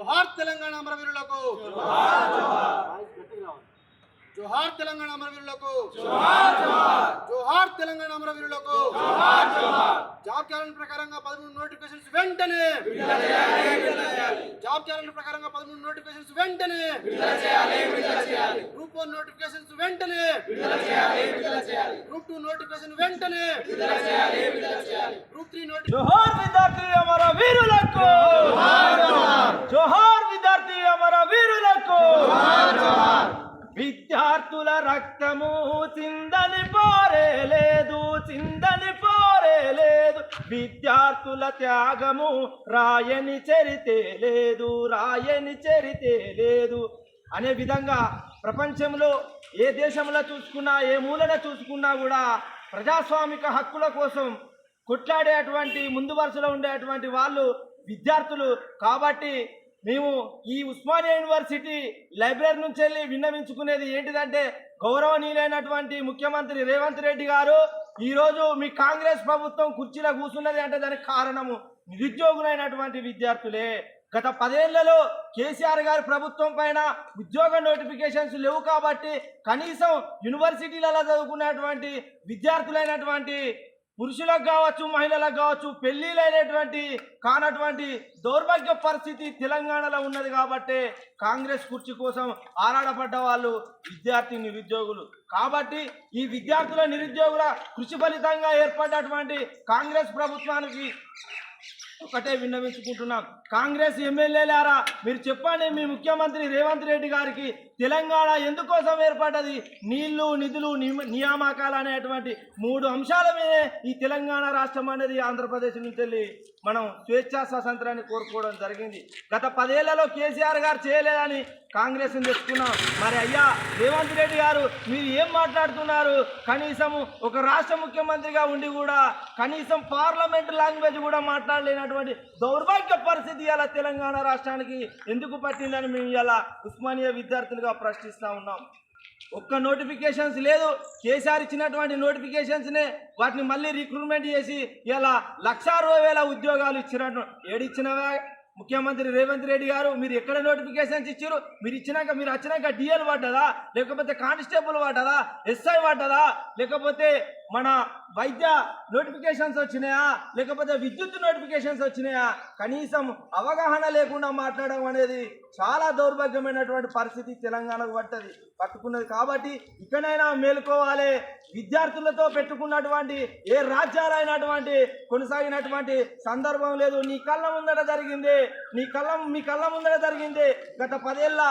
జోహార్ తెలంగాణ అమరవీరులకు. జోహార్ తెలంగాణ అమరవీరులకు. జోహార్ తెలంగాణ అమరవీరులకు. జాబ్ క్యాలెండర్ ప్రకారంగా పదమూడు నోటిఫికేషన్స్ వెంటనే. జాబ్ క్యాలెండర్ ప్రకారంగా పదమూడు నోటిఫికేషన్స్ వెంటనే. గ్రూప్ వన్ నోటిఫికేషన్స్ వెంటనే. గ్రూప్ టూ నోటిఫికేషన్ వెంటనే. గ్రూప్ త్రీ నోటిఫికేషన్ జోహార్ విద్యార్థి అమర వీరులకు జోహార్ విద్యార్థి అమర వీరులకు విద్యార్థుల రక్తము చిందని పోరే లేదు చిందని పోరే లేదు విద్యార్థుల త్యాగము రాయని చరితే లేదు రాయని చరితే లేదు. అనే విధంగా ప్రపంచంలో ఏ దేశంలో చూసుకున్నా ఏ మూలన చూసుకున్నా కూడా ప్రజాస్వామిక హక్కుల కోసం కొట్లాడేటువంటి ముందు వరుసలో ఉండేటువంటి వాళ్ళు విద్యార్థులు. కాబట్టి మేము ఈ ఉస్మానియా యూనివర్సిటీ లైబ్రరీ నుంచి వెళ్ళి విన్నవించుకునేది ఏంటిదంటే గౌరవనీయులైనటువంటి ముఖ్యమంత్రి రేవంత్ రెడ్డి గారు ఈరోజు మీ కాంగ్రెస్ ప్రభుత్వం కుర్చీలో కూర్చున్నది అంటే దానికి కారణము నిరుద్యోగులైనటువంటి విద్యార్థులే. గత పదేళ్ళలో కేసీఆర్ గారి ప్రభుత్వం పైన ఉద్యోగ నోటిఫికేషన్స్ లేవు కాబట్టి కనీసం యూనివర్సిటీలలో చదువుకున్నటువంటి విద్యార్థులైనటువంటి పురుషులకు కావచ్చు మహిళలకు కావచ్చు పెళ్ళిలైనటువంటి కానటువంటి దౌర్భాగ్య పరిస్థితి తెలంగాణలో ఉన్నది కాబట్టి కాంగ్రెస్ కుర్చీ కోసం ఆరాడపడ్డ వాళ్ళు విద్యార్థి నిరుద్యోగులు. కాబట్టి ఈ విద్యార్థుల నిరుద్యోగుల కృషి ఫలితంగా ఏర్పడ్డటువంటి కాంగ్రెస్ ప్రభుత్వానికి ఒకటే విన్నవించుకుంటున్నాం. కాంగ్రెస్ ఎమ్మెల్యేలారా మీరు చెప్పండి మీ ముఖ్యమంత్రి రేవంత్ రెడ్డి గారికి తెలంగాణ ఎందుకోసం ఏర్పడ్డది? నీళ్ళు నిధులు నియమ నియామకాలు అనేటువంటి మూడు అంశాల మీదే ఈ తెలంగాణ రాష్ట్రం అనేది ఆంధ్రప్రదేశ్ నుంచి వెళ్ళి మనం స్వేచ్ఛా స్వాతంత్రాన్ని కోరుకోవడం జరిగింది. గత పదేళ్ళలో కేసీఆర్ గారు చేయలేదని కాంగ్రెస్ తెచ్చుకున్నాం. మరి అయ్యా రేవంత్ రెడ్డి గారు మీరు ఏం మాట్లాడుతున్నారు? కనీసం ఒక రాష్ట్ర ముఖ్యమంత్రిగా ఉండి కూడా కనీసం పార్లమెంట్ లాంగ్వేజ్ కూడా మాట్లాడలేనటువంటి దౌర్భాగ్య పరిస్థితి ఇలా తెలంగాణ రాష్ట్రానికి ఎందుకు పట్టిందని మేము ఇలా ఉస్మానియా విద్యార్థులుగా ప్రశ్నిస్తూ ఉన్నాం. ఒక్క నోటిఫికేషన్స్ లేదు. కేసీఆర్ ఇచ్చినటువంటి నోటిఫికేషన్స్నే వాటిని మళ్ళీ రిక్రూట్మెంట్ చేసి ఇలా లక్ష అరవై వేల ఉద్యోగాలు ఇచ్చినట్టు ఏడిచ్చినవా ముఖ్యమంత్రి రేవంత్ రెడ్డి గారు మీరు ఎక్కడ నోటిఫికేషన్స్ ఇచ్చారు మీరు ఇచ్చినాక మీరు వచ్చినాక డిఎల్ పడ్డదా లేకపోతే కానిస్టేబుల్ పడ్డదా ఎస్ఐ పడ్డదా లేకపోతే మన వైద్య నోటిఫికేషన్స్ వచ్చినాయా? లేకపోతే విద్యుత్ నోటిఫికేషన్స్ వచ్చినాయా? కనీసం అవగాహన లేకుండా మాట్లాడడం అనేది చాలా దౌర్భాగ్యమైనటువంటి పరిస్థితి తెలంగాణకు పట్టది పట్టుకున్నది కాబట్టి ఇకనైనా మేలుకోవాలి. విద్యార్థులతో పెట్టుకున్నటువంటి ఏ రాజ్యాలైనటువంటి కొనసాగినటువంటి సందర్భం లేదు. నీ కళ్ళ ముందట జరిగింది. నీ కళ్ళ మీ కళ్ళ ముందట జరిగింది. గత పదేళ్ళ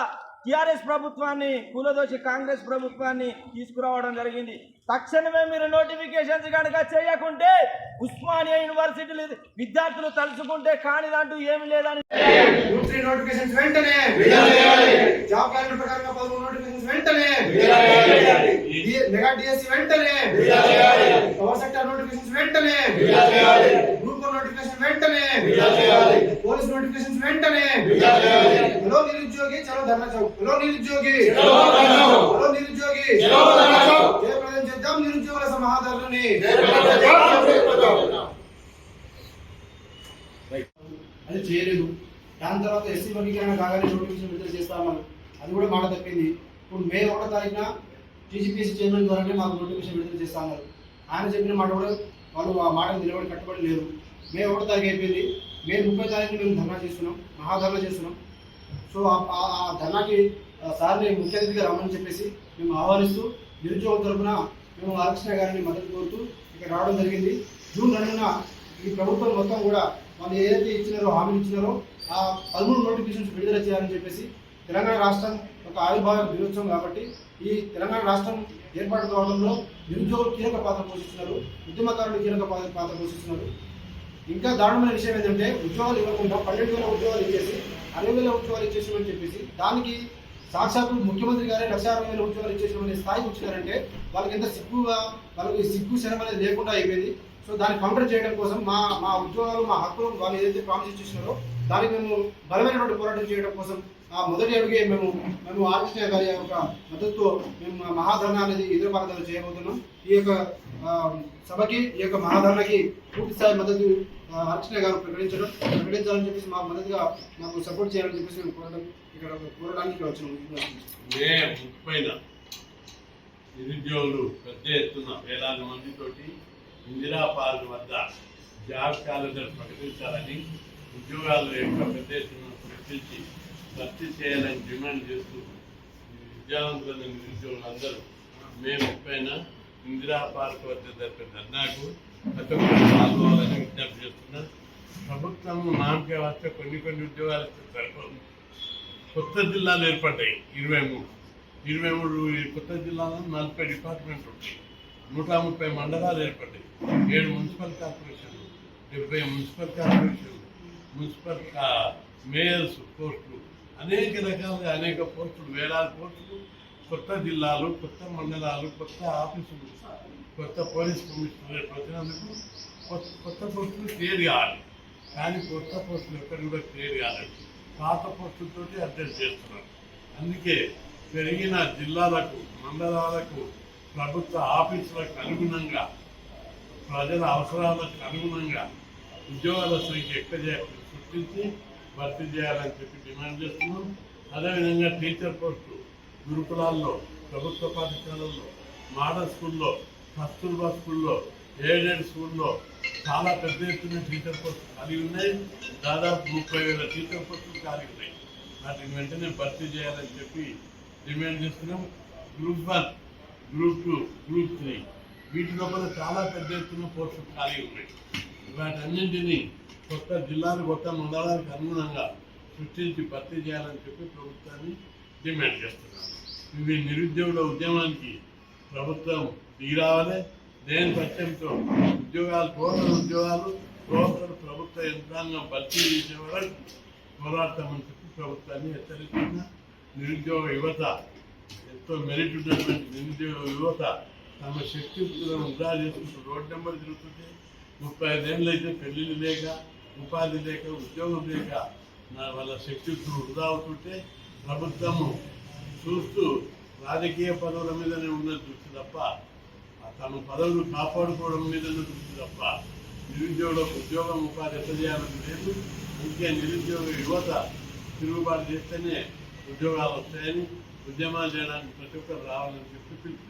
టిఆర్ఎస్ ప్రభుత్వాన్ని కూలదోసి కాంగ్రెస్ ప్రభుత్వాన్ని తీసుకురావడం జరిగింది. తక్షణమే మీరు నోటిఫికేషన్స్ కనుక చేయకుంటే ఉస్మానియా యూనివర్సిటీలు విద్యార్థులు తలుచుకుంటే కానిదంటూ ఏమి లేదని. వెంటనే. జాబ్ ప్రకారంగా మెగా డిఎస్సి వెంటనే. పవర్ సెక్టర్ నోటిఫికేషన్స్ వెంటనే. గ్రూప్ నోటిఫికేషన్ వెంటనే. పోలీస్ నోటిఫికేషన్స్ వెంటనే. హలో నిరుద్యోగి చలో ధర్నా చౌక్. హలో నిరుద్యోగి. హలో నిరుద్యోగి. జయప్రదం చేద్దాం నిరుద్యోగుల సమాధానాన్ని. అది చేయలేదు. దాని తర్వాత ఎస్సీ వర్గీకరణ కాగానే నోటిఫికేషన్ విడుదల చేస్తామన్నారు. అది కూడా మాట తప్పింది. ఇప్పుడు మే ఒకటో తారీఖున టీజీపీసీ చైర్మన్ ద్వారానే మాకు నోటిఫికేషన్ విడుదల చేస్తామన్నారు ఆయన చెప్పిన మాట కూడా వాళ్ళు ఆ మాటకు నిలబడి కట్టుబడి లేరు. మే ఒకటో తారీఖు అయిపోయింది. మే ముప్పై తారీఖు మేము ధర్నా చేస్తున్నాం. మహాధర్నా చేస్తున్నాం. సో ఆ- ధర్నాకి సార్ని ముఖ్య అతిథిగా రమ్మని చెప్పేసి మేము ఆహ్వానిస్తూ నిరుద్యోగుల తరఫున మేము బాలకృష్ణ గారిని మద్దతు కోరుతూ ఇక్కడ రావడం జరిగింది. జూన్ రెండున ఈ ప్రభుత్వం మొత్తం కూడా వాళ్ళు ఏదైతే ఇచ్చినారో హామీలు ఇచ్చినారో ఆ పదమూడు నోటిఫికేషన్స్ విడుదల చేయాలని చెప్పేసి తెలంగాణ రాష్ట్రం ఒక ఆవిర్భావ దినోత్సవం కాబట్టి ఈ తెలంగాణ రాష్ట్రం ఏర్పాటు కావడంలో నిరుద్యోగులు కీలక పాత్ర పోషిస్తున్నారు ఉద్యమకారులు కీలక పాత్ర పాత్ర పోషిస్తున్నారు. ఇంకా దారుణమైన విషయం ఏంటంటే ఉద్యోగాలు ఇవ్వకుండా పన్నెండు వేల ఉద్యోగాలు ఇచ్చేసి అరవై వేల ఉద్యోగాలు ఇచ్చేసామని చెప్పేసి దానికి సాక్షాత్తు ముఖ్యమంత్రి గారే లక్ష అరవై వేల ఉద్యోగాలు ఇచ్చేసామనే స్థాయికి వచ్చినారంటే వాళ్ళకి ఎంత సిగ్గుగా వాళ్ళకి సిగ్గు శరం అనేది లేకుండా అయిపోయింది. సో దాన్ని కౌంటర్ చేయడం కోసం మా మా ఉద్యోగాలు మా హక్కులు వాళ్ళు ఏదైతే ప్రామిస్ ఇచ్చేసినారో దానికి మేము బలమైనటువంటి పోరాటం చేయడం కోసం ఆ మొదటి అడుగే మేము మేము ఆర్కృష్ణ గారి యొక్క మద్దతుతో మేము మా మహాధర్నా అనేది ఎదురుపాలన చేయబోతున్నాం. ఈ యొక్క సభకి ఈ యొక్క మహాధరణకి పూర్తి స్థాయి మద్దతు ఆ, గారు ప్రకటించడం ప్రకటించాలని చెప్పేసి మా మద్దతుగా మాకు సపోర్ట్ చేయాలని చెప్పేసి మేము కోరడం ఇక్కడ కోరడానికి ఇక్కడ వచ్చినాం. నిరుద్యోగులు పెద్ద ఎత్తున వేలాది మందితోటి ఇందిరా పార్క్ వద్ద జాబ్ క్యాలెండర్ ప్రకటించాలని ఉద్యోగాలు యొక్క పెద్ద ఎత్తున సృష్టించి భర్తీ చేయాలని డిమాండ్ చేస్తూ ఈ విద్యావంతులైన నిరుద్యోగులందరూ మే ముప్పైన ఇందిరా పార్క్ వద్ద జరిపే ధర్నాకు పాల్గొవాలని విజ్ఞప్తి చేస్తున్నా ప్రభుత్వం నామకే వస్తే కొన్ని కొన్ని ఉద్యోగాలు ఇస్తే సరిపోదు. కొత్త జిల్లాలు ఏర్పడ్డాయి. ఇరవై మూడు. ఇరవై మూడు ఈ కొత్త జిల్లాలో నలభై డిపార్ట్మెంట్ ఉంటాయి. నూట ముప్పై మండలాలు ఏర్పడ్డాయి. ఏడు మున్సిపల్ కార్పొరేషన్లు డెబ్బై మున్సిపల్ కార్పొరేషన్లు మున్సిపల్ మేయర్స్ పోస్టులు అనేక రకాలుగా అనేక పోస్టులు వేలాది పోస్టులు కొత్త జిల్లాలు కొత్త మండలాలు కొత్త ఆఫీసులు కొత్త పోలీస్ కమిషనర్ వచ్చినందుకు కొత్త కొత్త పోస్టులు క్లియర్ కావాలి. కానీ కొత్త పోస్టులు ఎక్కడ కూడా క్లియర్ కాలేదు. పాత పోస్టులతో అడ్జస్ట్ చేస్తున్నారు. అందుకే పెరిగిన జిల్లాలకు మండలాలకు ప్రభుత్వ ఆఫీసులకు అనుగుణంగా ప్రజల అవసరాలకు అనుగుణంగా ఉద్యోగాల సంఖ్య ఎక్కువ చేయాలి? సృష్టించి భర్తీ చేయాలని చెప్పి డిమాండ్ చేస్తున్నాం. అదేవిధంగా టీచర్ పోస్టు గురుకులాల్లో ప్రభుత్వ పాఠశాలల్లో మోడల్ స్కూల్లో కస్తూర్బా స్కూల్లో ఎయిడెడ్ స్కూల్లో చాలా పెద్ద ఎత్తున టీచర్ పోస్టులు ఖాళీ ఉన్నాయి. దాదాపు ముప్పై వేల టీచర్ పోస్టులు ఖాళీ ఉన్నాయి. వాటిని వెంటనే భర్తీ చేయాలని చెప్పి డిమాండ్ చేస్తున్నాం. Group one group two group three వీటి లోపల చాలా పెద్ద ఎత్తున పోస్టులు ఖాళీ ఉన్నాయి. వాటన్నింటినీ కొత్త జిల్లాలు కొత్త మండలాలకు అనుగుణంగా సృష్టించి భర్తీ చేయాలని చెప్పి ప్రభుత్వాన్ని డిమాండ్ చేస్తున్నాను ఇవి నిరుద్యోగుల ఉద్యమానికి ప్రభుత్వం దిగిరావాలి. దేని పక్షంతో ఉద్యోగాలు టోటల్ ఉద్యోగాలు టోటల్ ప్రభుత్వ యంత్రాంగం భర్తీ చేసే వరకు పోరాడతామని చెప్పి ప్రభుత్వాన్ని హెచ్చరిస్తున్న. నిరుద్యోగ యువత ఎంతో మెరిట్ ఉన్నటువంటి నిరుద్యోగ యువత తమ శక్తి ఉద్యోగం ఉదా చేసుకుంటూ రోడ్ నెంబర్ తిరుగుతుంటే ముప్పై ఐదేళ్ళు అయితే పెళ్ళిళ్ళు లేక ఉపాధి లేక ఉద్యోగం లేక నా వాళ్ళ శక్తియుక్తులు వృధా అవుతుంటే ప్రభుత్వము చూస్తూ రాజకీయ పదవుల మీదనే ఉన్నది దృష్టి తప్ప తమ పదవులు కాపాడుకోవడం మీదనే దృష్టి తప్ప నిరుద్యోగులకు ఉద్యోగం ఉపాధి ఎత్తజేయాలని చేయాలని లేదు. అందుకే నిరుద్యోగ యువత తిరుగుబాటు చేస్తేనే ఉద్యోగాలు వస్తాయని ఉద్యమాలు చేయడానికి ప్రతి ఒక్కరు రావాలని చెప్పి పిలుపు